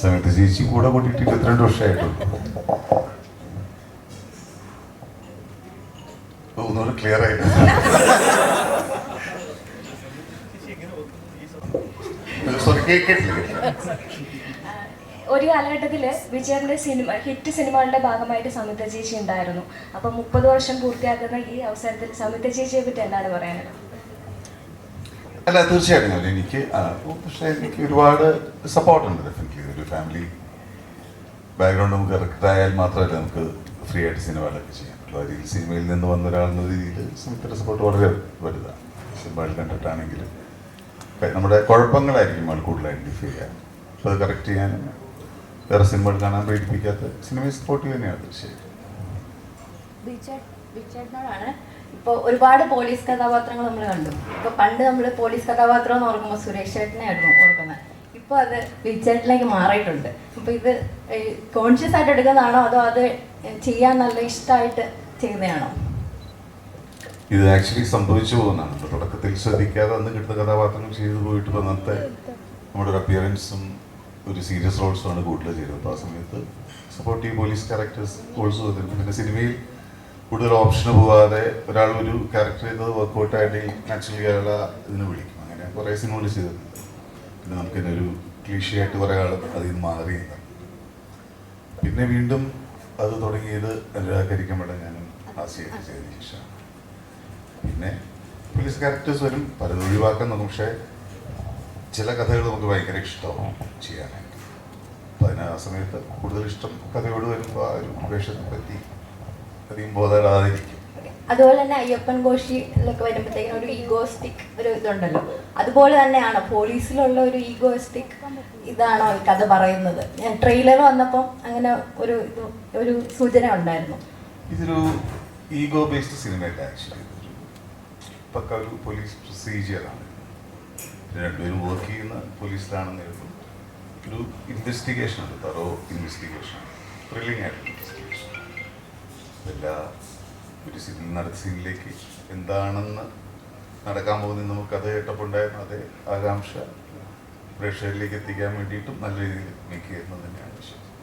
സമയത്ത് ചേച്ചി കൂടെ കൂട്ടിയിട്ട് ഇരുപത്തിരണ്ട് വർഷമായിട്ടുള്ളൂ ഓ, ഒന്നുകൂടെ ക്ലിയർ ആയിട്ട് ഒരു കാലഘട്ടത്തിൽ വിജയന്റെ സിനിമ ഹിറ്റ് സിനിമകളുടെ ഭാഗമായിട്ട് സമിത ചേച്ചി ഉണ്ടായിരുന്നു. അപ്പൊ മുപ്പത് വർഷം പൂർത്തിയാക്കുന്ന ഈ അവസരത്തിൽ സമിത ചേച്ചിയെ പറ്റി എന്താണ് പറയാനുള്ളത്? അല്ല തീർച്ചയായിട്ടും. അല്ല എനിക്ക് പക്ഷേ എനിക്ക് ഒരുപാട് സപ്പോർട്ട് ഉണ്ട് ഡെഫിനറ്റ്ലി ഒരു ഫാമിലി ബാക്ക്ഗ്രൗണ്ട് നമുക്ക് കറക്റ്റ് ആയാൽ മാത്രമല്ല നമുക്ക് ഫ്രീ ആയിട്ട് സിനിമകളൊക്കെ ചെയ്യാൻ പറ്റുള്ളൂ. അതിൽ സിനിമയിൽ നിന്ന് വന്ന ഒരാളെന്ന രീതിയിൽ സിനിമത്തിന്റെ സപ്പോർട്ട് വളരെ വലുതാണ്. സിനിമകൾ കണ്ടിട്ടാണെങ്കിൽ നമ്മുടെ കുഴപ്പങ്ങളായിരിക്കും ആൾ കൂടുതൽ ഐഡന്റിഫൈ ചെയ്യാൻ. അപ്പോൾ അത് കറക്റ്റ് ചെയ്യാനും വേറെ സിനിമകൾ കാണാൻ പ്രേരിപ്പിക്കാത്ത സിനിമയെ സപ്പോർട്ട് തന്നെയാണ് ബിച്ചേട്ടനോടാണ്. ഇപ്പോൾ ഒരുപാട് പോലീസ് കഥാപാത്രങ്ങൾ നമ്മൾ കണ്ടു. ഇപ്പോൾ പണ്ട് നമ്മൾ പോലീസ് കഥാപാത്രം എന്ന് ഓർക്കുമ്പോൾ സുരേഷ് ചേട്ടനെ ആയിരുന്നു ഓർക്കുന്നത്. ഇപ്പോൾ അത് വിജയത്തിലേക്ക് മാറിയിട്ടുണ്ട്. അപ്പോൾ ഇത് കോൺഷ്യസ് ആയിട്ട് എടുക്കുന്നതാണോ അതോ അത് ചെയ്യാൻ നല്ല ഇഷ്ടമായിട്ട് ചെയ്യുന്നതാണോ? ഇത് ആക്ച്വലി സംഭവിച്ചു പോകുന്നതാണ്. തുടക്കത്തിൽ ശ്രദ്ധിക്കാതെ അന്ന് കിട്ടുന്ന കഥാപാത്രങ്ങൾ ചെയ്തു പോയിട്ട് ഇപ്പൊ അന്നത്തെ നമ്മുടെ ഒരു അപ്പിയറൻസും ഒരു സീരിയസ് റോൾസും ആണ് കൂടുതൽ ചെയ്തത്. അപ്പോൾ ആ സമയത്ത് സപ്പോർട്ടീവ് പോലീസ് ക്യാരക്ടേഴ്സ് റോൾസ് വന്നിരുന്നു. പിന്നെ സിനിമയിൽ കൂടുതൽ ഓപ്ഷന് പോവാതെ ഒരാൾ ഒരു ക്യാരക്ടർ ചെയ്തത് വർക്കൗട്ട് ആയിട്ട് കേരള അയാൾ ഇതിന് വിളിക്കും. അങ്ങനെ കുറേ സിനിമകൾ ചെയ്തിട്ടുണ്ട്. പിന്നെ നമുക്ക് തന്നെ ഒരു ക്ലീഷയായിട്ട് കുറേ ആൾ അതിൽ നിന്ന് മാറിയില്ല പിന്നെ വീണ്ടും അത് തുടങ്ങിയത് അനുരാഗരിക്കപ്പെടാൻ ഞാനും ആശയൊക്കെ ചെയ്തതിന് ശേഷമാണ്. പിന്നെ പോലീസ് ക്യാരക്ടേഴ്സ് വരും പലതും ഒഴിവാക്കാൻ നോക്കും പക്ഷേ ചില കഥകൾ നമുക്ക് ഭയങ്കര ഇഷ്ടമാവും ചെയ്യാനായിട്ട്. അപ്പം അതിന് ആ സമയത്ത് കൂടുതൽ ഇഷ്ടം കഥയോട് വരുമ്പോൾ ആ ഒരു വേഷത്തെ പറ്റി അധികം ബോധമില്ലാതിരിക്കും അതുപോലെ തന്നെ അയ്യപ്പൻ കോശിയിലൊക്കെ വരുമ്പോഴത്തേക്കും ഒരു ഈഗോസ്റ്റിക് ഒരു ഇതുണ്ടല്ലോ. അതുപോലെ തന്നെയാണ് പോലീസിലുള്ള ഒരു ഈഗോസ്റ്റിക് ഇതാണോ ഈ കഥ പറയുന്നത്. ഞാൻ ട്രെയിലർ വന്നപ്പം അങ്ങനെ ഒരു ഒരു സൂചന ഉണ്ടായിരുന്നു. ഇതൊരു ഈഗോ ബേസ്ഡ് സിനിമയല്ല ആക്ച്വലി പക്ക ഒരു പോലീസ് പ്രൊസീജിയറാണ് രണ്ടുപേരും വർക്ക് ചെയ്യുന്ന പോലീസിലാണെന്ന് എഴുതും ഒരു ഇൻവെസ്റ്റിഗേഷൻ ഉണ്ട് തറോ ഇൻവെസ്റ്റിഗേഷൻ ത്രില്ലിംഗ് ആയിട്ടുള്ള ഇൻവെസ്റ്റിഗേഷൻ എല്ലാ ഒരു സിനിമ നടത്ത സീനിലേക്ക് എന്താണെന്ന് നടക്കാൻ പോകുന്നത് നമുക്ക് അത് കേട്ടപ്പോണ്ടായിരുന്നു അതേ ആകാംക്ഷ പ്രേക്ഷകരിലേക്ക് എത്തിക്കാൻ വേണ്ടിയിട്ടും നല്ല രീതിയിൽ മേക്ക് ചെയ്യുന്നത് തന്നെയാണ് വിശ്വസിക്കുന്നത്.